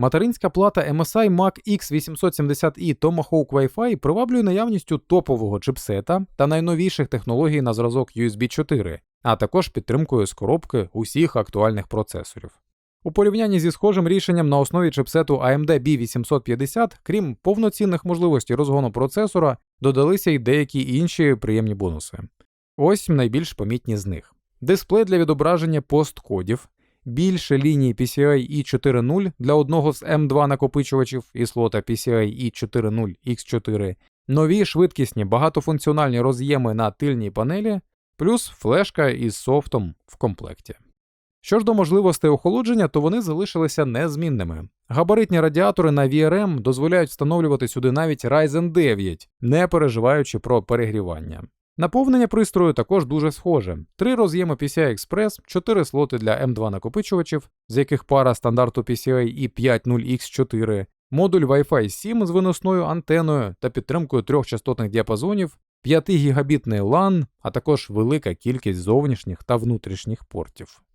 Материнська плата MSI Mac X870i Tomahawk Wi-Fi приваблює наявністю топового чипсета та найновіших технологій на зразок USB 4, а також підтримкою з коробки усіх актуальних процесорів. У порівнянні зі схожим рішенням на основі чипсету AMD B850, крім повноцінних можливостей розгону процесора, додалися й деякі інші приємні бонуси. Ось найбільш помітні з них: дисплей для відображення посткодів, більше ліній PCI E4.0 для одного з M2 накопичувачів і слота PCI E4.0 X4, нові швидкісні багатофункціональні роз'єми на тильній панелі, плюс флешка із софтом в комплекті. Що ж до можливостей охолодження, то вони залишилися незмінними. Габаритні радіатори на VRM дозволяють встановлювати сюди навіть Ryzen 9, не переживаючи про перегрівання. Наповнення пристрою також дуже схоже: три роз'єми PCI Express, 4 слоти для M2 накопичувачів, з яких пара стандарту PCI і 50X4, модуль Wi-Fi 7 з виносною антеною та підтримкою трьох частотних діапазонів, 5 гігабітний LAN, а також велика кількість зовнішніх та внутрішніх портів.